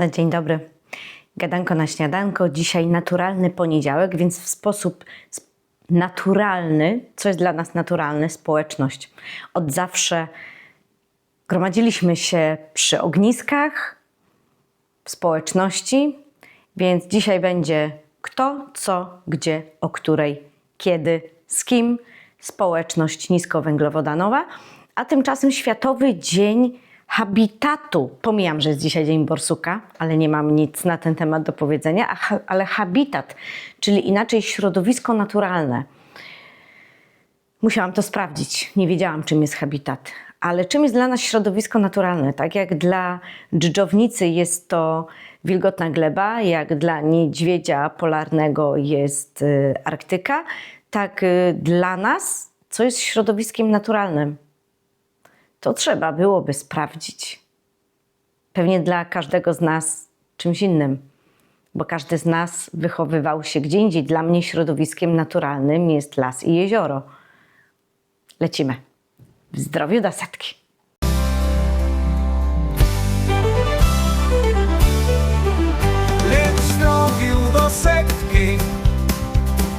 No dzień dobry. Gadanko na śniadanko. Dzisiaj naturalny poniedziałek, więc w sposób sp- naturalny, co jest dla nas naturalne, społeczność. Od zawsze gromadziliśmy się przy ogniskach, w społeczności, więc dzisiaj będzie kto, co, gdzie, o której, kiedy, z kim, społeczność niskowęglowodanowa, a tymczasem Światowy Dzień Habitatu. Pomijam, że jest dzisiaj Dzień Borsuka, ale nie mam nic na ten temat do powiedzenia, ale habitat, czyli inaczej środowisko naturalne. Musiałam to sprawdzić. Nie wiedziałam, czym jest habitat. Ale czym jest dla nas środowisko naturalne? Tak jak dla dżdżownicy jest to wilgotna gleba, jak dla niedźwiedzia polarnego jest y, Arktyka, tak y, dla nas, co jest środowiskiem naturalnym? To trzeba byłoby sprawdzić. Pewnie dla każdego z nas czymś innym, bo każdy z nas wychowywał się gdzie indziej. Dla mnie środowiskiem naturalnym jest las i jezioro. Lecimy. W zdrowiu do setki. Lecz drogił do setki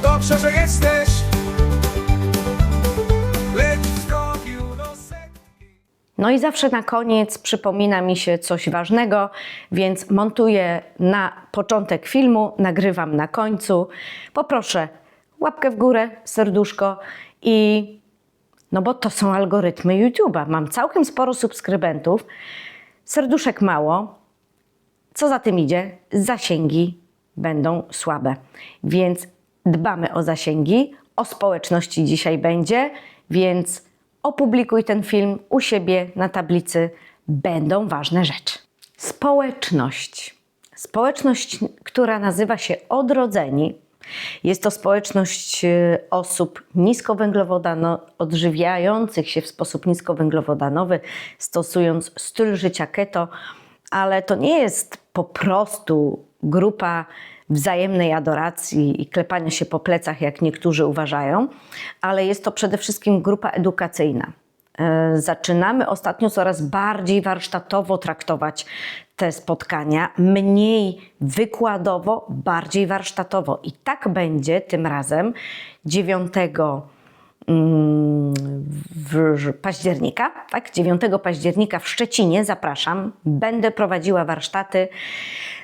Dobrze, że jesteś No i zawsze na koniec przypomina mi się coś ważnego, więc montuję na początek filmu, nagrywam na końcu. Poproszę łapkę w górę, serduszko i no bo to są algorytmy YouTube'a. Mam całkiem sporo subskrybentów, serduszek mało. Co za tym idzie? Zasięgi będą słabe. Więc dbamy o zasięgi, o społeczności dzisiaj będzie, więc opublikuj ten film u siebie na tablicy. Będą ważne rzeczy. Społeczność. Społeczność, która nazywa się Odrodzeni. Jest to społeczność e, osób niskowęglowodano, odżywiających się w sposób niskowęglowodanowy, stosując styl życia keto, ale to nie jest po prostu grupa wzajemnej adoracji i klepania się po plecach, jak niektórzy uważają, ale jest to przede wszystkim grupa edukacyjna. E, Zaczynamy ostatnio coraz bardziej warsztatowo traktować te spotkania, mniej wykładowo, bardziej warsztatowo. I tak będzie tym razem 9 mm, w października, tak? 9 października w Szczecinie zapraszam. Będę prowadziła warsztaty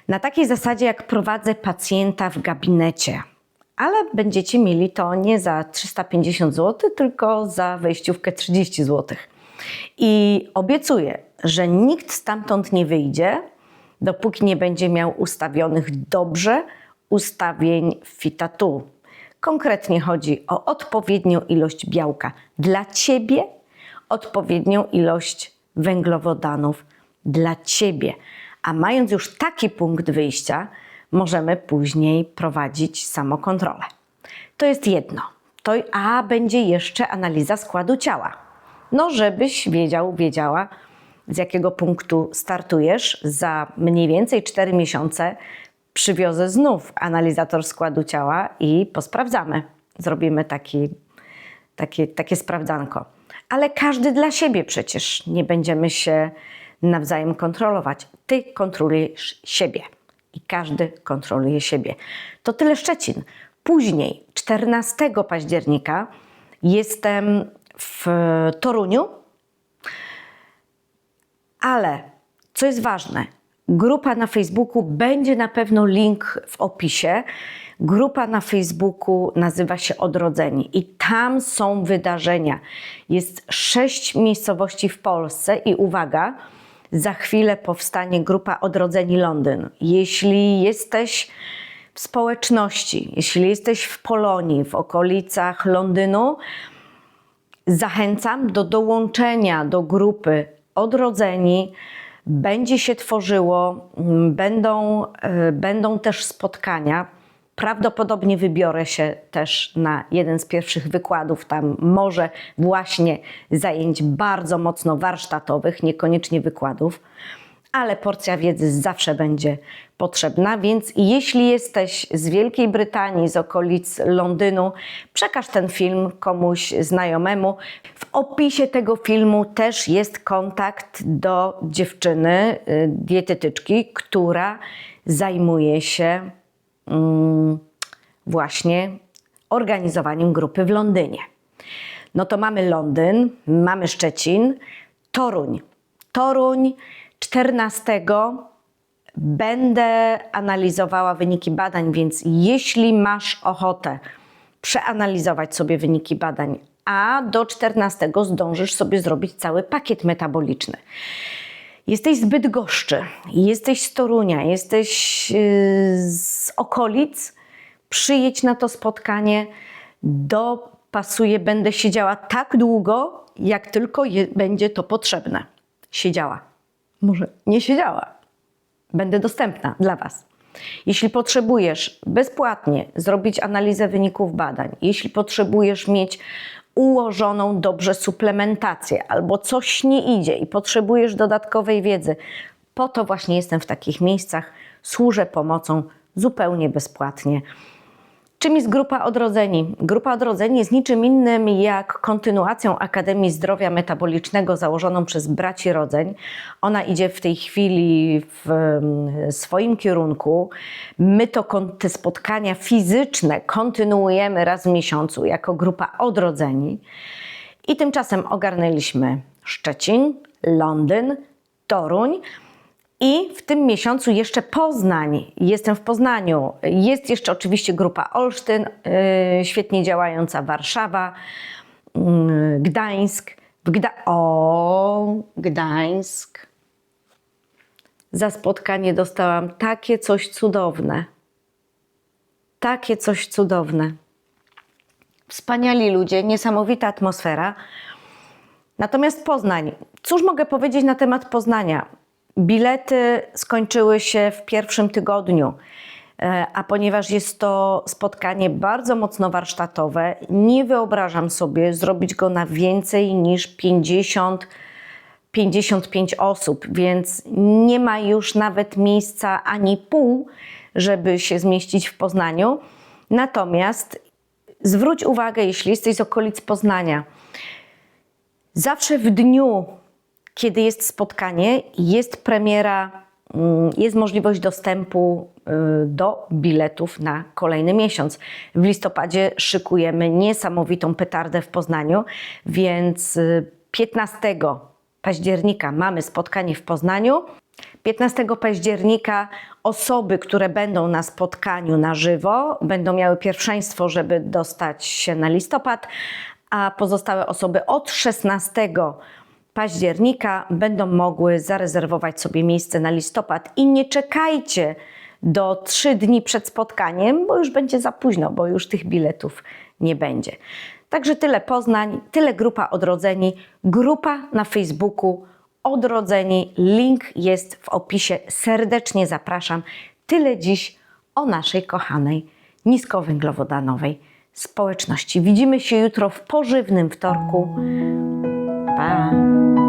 na takiej zasadzie, jak prowadzę pacjenta w gabinecie. Ale będziecie mieli to nie za 350 zł, tylko za wejściówkę 30 zł. I obiecuję, że nikt stamtąd nie wyjdzie, dopóki nie będzie miał ustawionych dobrze ustawień fitatu. Konkretnie chodzi o odpowiednią ilość białka dla Ciebie, odpowiednią ilość węglowodanów dla Ciebie. A mając już taki punkt wyjścia, możemy później prowadzić samokontrolę. To jest jedno. To, a będzie jeszcze analiza składu ciała. No, żebyś wiedział, wiedziała, z jakiego punktu startujesz. Za mniej więcej 4 miesiące przywiozę znów analizator składu ciała i posprawdzamy. Zrobimy taki, takie, takie sprawdzanko. Ale każdy dla siebie przecież. Nie będziemy się nawzajem kontrolować. Ty kontrolujesz siebie i każdy kontroluje siebie. To tyle Szczecin. Później, 14 października, jestem w Toruniu, ale co jest ważne, grupa na Facebooku będzie na pewno link w opisie. Grupa na Facebooku nazywa się Odrodzeni i tam są wydarzenia. Jest sześć miejscowości w Polsce i uwaga, za chwilę powstanie grupa Odrodzeni Londyn. Jeśli jesteś w społeczności, jeśli jesteś w Polonii, w okolicach Londynu, zachęcam do dołączenia do grupy Odrodzeni. Będzie się tworzyło, mm, będą, e, będą też spotkania. Prawdopodobnie wybiorę się też na jeden z pierwszych wykładów, tam może właśnie zajęć bardzo mocno warsztatowych, niekoniecznie wykładów, ale porcja wiedzy zawsze będzie potrzebna, więc jeśli jesteś z Wielkiej Brytanii, z okolic Londynu, przekaż ten film komuś znajomemu. W opisie tego filmu też jest kontakt do dziewczyny, y, dietetyczki, która zajmuje się mm, właśnie organizowaniem grupy w Londynie. No to mamy Londyn, mamy Szczecin, Toruń. Toruń 14 będę analizowała wyniki badań, więc jeśli masz ochotę przeanalizować sobie wyniki badań, a do 14 zdążysz sobie zrobić cały pakiet metaboliczny. Jesteś z Bydgoszczy, jesteś z Torunia, jesteś yy, z okolic, przyjedź na to spotkanie, dopasuję, będę siedziała tak długo, jak tylko będzie to potrzebne. Siedziała. Może nie siedziała. Będę dostępna dla Was. Jeśli potrzebujesz bezpłatnie zrobić analizę wyników badań, jeśli potrzebujesz mieć ułożoną dobrze suplementację albo coś nie idzie i potrzebujesz dodatkowej wiedzy, po to właśnie jestem w takich miejscach, służę pomocą zupełnie bezpłatnie. Czym jest Grupa Odrodzeni? Grupa Odrodzeni jest niczym innym jak kontynuacją Akademii Zdrowia Metabolicznego założoną przez Braci Rodzeń. Ona idzie w tej chwili w swoim kierunku. My to te spotkania fizyczne kontynuujemy raz w miesiącu jako Grupa Odrodzeni. I tymczasem ogarnęliśmy Szczecin, Londyn, Toruń. I w tym miesiącu jeszcze Poznań. Jestem w Poznaniu. Jest jeszcze oczywiście grupa Olsztyn, yy, świetnie działająca Warszawa, yy, Gdańsk. W Gda o, Gdańsk. Za spotkanie dostałam takie coś cudowne. Takie coś cudowne. Wspaniali ludzie, niesamowita atmosfera. Natomiast Poznań. Cóż mogę powiedzieć na temat Poznania? Bilety skończyły się w pierwszym tygodniu, e, a ponieważ jest to spotkanie bardzo mocno warsztatowe, nie wyobrażam sobie zrobić go na więcej niż 50 55 osób, więc nie ma już nawet miejsca ani pół, żeby się zmieścić w Poznaniu. Natomiast zwróć uwagę, jeśli jesteś z okolic Poznania, Zawsze w dniu, kiedy jest spotkanie, jest premiera, mm, jest możliwość dostępu y, do biletów na kolejny miesiąc. W listopadzie szykujemy niesamowitą petardę w Poznaniu, więc y, 15 października mamy spotkanie w Poznaniu. 15 października osoby, które będą na spotkaniu na żywo, będą miały pierwszeństwo, żeby dostać się na listopad, a pozostałe osoby od 16 października będą mogły zarezerwować sobie miejsce na listopad. I nie czekajcie do 3 dni przed spotkaniem, bo już będzie za późno, bo już tych biletów nie będzie. Także tyle Poznań, tyle grupa Odrodzeni, grupa na Facebooku Odrodzeni. Link jest w opisie. Serdecznie zapraszam. Tyle dziś o naszej kochanej niskowęglowodanowej społeczności. Widzimy się jutro w pożywnym wtorku. 白